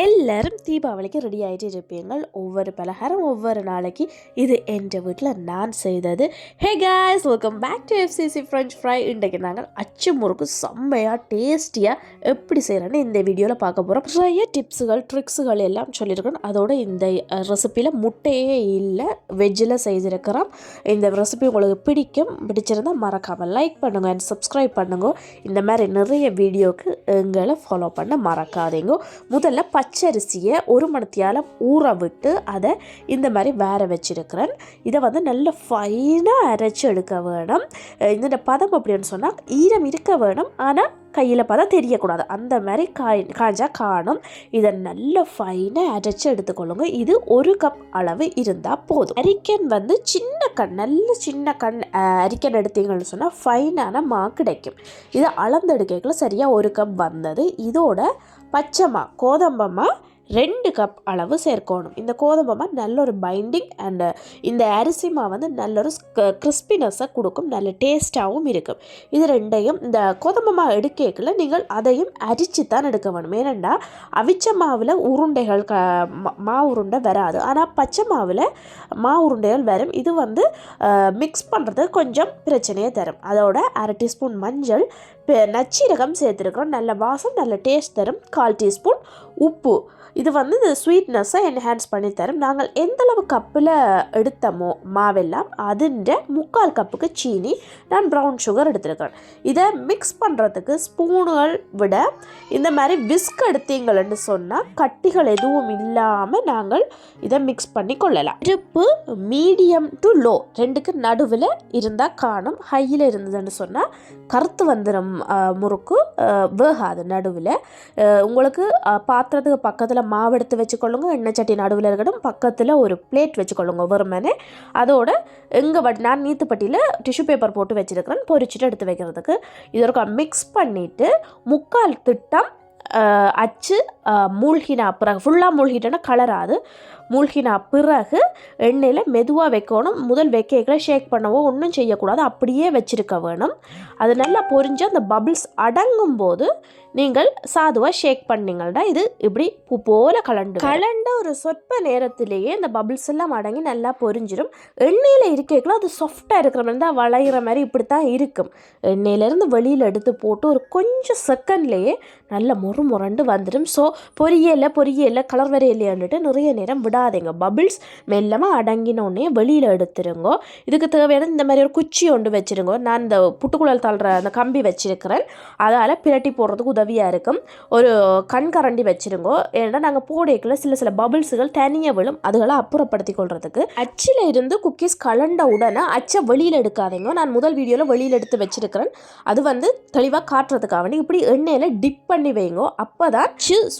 எல்லாரும் தீபாவளிக்கு ரெடி ஆகிட்டு இருப்பீங்க ஒவ்வொரு பலகாரம் ஒவ்வொரு நாளைக்கு. இது என் வீட்டில் நான் செய்தது. Hey guys welcome back to FCC french fry இன்றைக்கு நாங்கள் அச்சு முறுக்கு செம்மையாக டேஸ்டியாக எப்படி செய்கிறேன்னு இந்த வீடியோவில் பார்க்க போகிறோம் நிறைய டிப்ஸுகள் ட்ரிக்ஸுகள் எல்லாம் சொல்லியிருக்கோம். அதோட இந்த ரெசிப்பியில் முட்டையே இல்லை வெஜ்ஜில் செய்திருக்கிறோம். இந்த ரெசிபி உங்களுக்கு பிடிக்கும் பிடிச்சிருந்தா மறக்காமல் லைக் பண்ணுங்க அண்ட் சப்ஸ்கிரைப் பண்ணுங்க. இந்த மாதிரி நிறைய வீடியோக்கு எங்களை ஃபாலோ பண்ண மறக்காதீங்க. முதல்ல பச்சரிசியை ஒரு மணத்தியால் ஊற விட்டு அதை இந்த மாதிரி வேற வச்சிருக்கிறேன். இதை வந்து நல்ல ஃபைனாக அரைச்சி எடுக்க வேணும். இந்த பதம் அப்படின்னு சொன்னால் ஈரம் இருக்க வேணும். ஆனால் கையில் பார்த்தா தெரியக்கூடாது. அந்த மாதிரி காய் காய்ஞ்சா காணும். இதை நல்ல ஃபைனாக அரைச்சி எடுத்துக்கொள்ளுங்க. இது ஒரு கப் அளவு இருந்தால் போதும். அரிக்கன் வந்து சின்ன கண் நல்ல சின்ன கண் அரிக்கன் எடுத்தீங்கன்னு சொன்னால் ஃபைனான மா கிடைக்கும். இதை அளந்து எடுக்கல சரியாக ஒரு கப் வந்தது. இதோட பச்சைமா கோதம்பமாக ரெண்டு கப் அளவு சேர்க்கணும். இந்த கோதுமை மாவு நல்ல ஒரு பைண்டிங் அண்டு இந்த அரிசி மாவு வந்து நல்ல ஒரு கிறிஸ்பினஸை கொடுக்கும். நல்ல டேஸ்ட்டாகவும் இருக்கும். இது ரெண்டையும் இந்த கோதுமை மாவு எடுக்கல நீங்கள் அதையும் அரிச்சு தான் எடுக்க வேணும். ஏனெண்டா அவிச்ச மாவில் உருண்டைகள் க மா- உருண்டை வராது. ஆனால் பச்சை மாவில் மா உருண்டைகள் வரும். இது வந்து மிக்ஸ் பண்ணுறது கொஞ்சம் பிரச்சனையை தரும். அதோட அரை டீஸ்பூன் மஞ்சள் நச்சீரகம் சேர்த்துருக்கோம் நல்ல வாசம் நல்ல டேஸ்ட் தரும். கால் டீஸ்பூன் உப்பு. இது வந்து இந்த ஸ்வீட்னஸை என்ஹான்ஸ் பண்ணி தரும். நாங்கள் எந்தளவு கப்பில் எடுத்தோமோ மாவெல்லாம் அதுன்ற முக்கால் கப்புக்கு சீனி நான் ப்ரௌன் சுகர் எடுத்துருக்கிறேன். இதை மிக்ஸ் பண்ணுறதுக்கு ஸ்பூனுகள் விட இந்த மாதிரி விஸ்க் எடுத்தீங்கள்னு சொன்னால் கட்டிகள் எதுவும் இல்லாமல் நாங்கள் இதை மிக்ஸ் பண்ணி கொள்ளலாம். இருப்பு மீடியம் டு லோ ரெண்டுக்கு நடுவில் இருந்தால் காணும். ஹையில் இருந்ததுன்னு சொன்னால் கருத்து வந்துடும் முறுக்கு வேகாது நடுவில். உங்களுக்கு பாத்திரத்துக்கு பக்கத்தில் மாவு எடுத்து வச்சுக்கொள்ளுங்க. எண்ணெய் சட்டி நடுவில் இருக்கட்டும் பக்கத்தில் ஒரு பிளேட் வச்சுக்கொள்ளுங்க வெறுமனே. அதோட எங்கள் வட் நான் நீத்துப்பட்டியில் டிஷ்யூ பேப்பர் போட்டு வச்சுருக்கிறேன். பொரிச்சிட்டு எடுத்து வைக்கிறதுக்கு. இதற்கு மிக்ஸ் பண்ணிவிட்டு முக்கால் திட்டம் அச்சு மூழ்கின மூழ்கினா பிறகு ஃபுல்லாக மூழ்கிட்டோன்னா கலராது மூழ்கினா பிறகு எண்ணெயில் மெதுவாக வைக்கணும். முதல் வைக்கல ஷேக் பண்ணவோ ஒன்றும் செய்யக்கூடாது. அப்படியே வச்சுருக்க வேணும். அது நல்லா பொறிஞ்சு அந்த பபிள்ஸ் அடங்கும் போது நீங்கள் சாதுவாக ஷேக் பண்ணீங்கன்னா இது இப்படி பூ போல கலண்டு கலண்ட ஒரு சொற்ப நேரத்திலேயே இந்த பபிள்ஸ் எல்லாம் அடங்கி நல்லா பொரிஞ்சிடும் எண்ணெயில் இருக்கல அது சாஃப்டாக இருக்கிற மாதிரி தான் வளையிற மாதிரி இப்படி தான் இருக்கும். எண்ணெயிலேருந்து வெளியில் எடுத்து போட்டு ஒரு கொஞ்சம் செகண்ட்லேயே நல்ல மொறு முரண்டு வந்துடும் ஸோ பொரியல பொரியல கலர் வரையிலையாண்டுட்டு நிறைய நேரம் விடாதீங்க. பபிள்ஸ் மெல்லமாக அடங்கினோடனே வெளியில் எடுத்துருங்கோ. இதுக்கு தேவையான இந்த மாதிரி ஒரு குச்சி ஒன்று வச்சுருங்கோ. நான் இந்த புட்டுக்குழல் தள்ளுற அந்த கம்பி வச்சுருக்கிறேன். அதால் பிரட்டி போடுறதுக்கு உதவியாக இருக்கும். ஒரு கண் கரண்டி வச்சுருங்கோ. ஏன்னா நாங்கள் போடைக்குள்ள சில சில பபிள்ஸுகள் தனியாக விழும். அதுகளை அப்புறப்படுத்தி கொள்றதுக்கு. அச்சில் இருந்து குக்கீஸ் கலண்ட உடனே அச்சை வெளியில் எடுக்காதீங்க. நான் முதல் வீடியோவில் வெளியில் எடுத்து வச்சிருக்கிறேன். அது வந்து தெளிவாக காட்டுறதுக்காக வேண்டி இப்படி எண்ணெயில் டிப் பண்ணி வைங்க. அப்போ தான்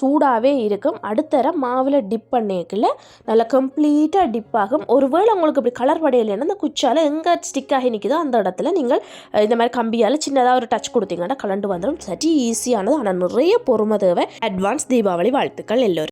சூடாகவே இருக்கும். அடுத்தர மாவில் டிப் பண்ணிக்கல நல்லா கம்ப்ளீட்டாக டிப் ஆகும். ஒருவேளை உங்களுக்கு இப்படி கலர் படையலைன்னா அந்த குச்சால் எங்கே ஸ்டிக் ஆகி நிற்கிதோ அந்த இடத்துல நீங்கள் இந்த மாதிரி கம்பியால் சின்னதாக ஒரு டச் கொடுத்தீங்கன்னா கலண்டு வந்துடும் சரி ஈஸியானது ஆனால் நிறைய பொறுமை தேவை. அட்வான்ஸ் தீபாவளி வாழ்த்துக்கள் எல்லோரும்.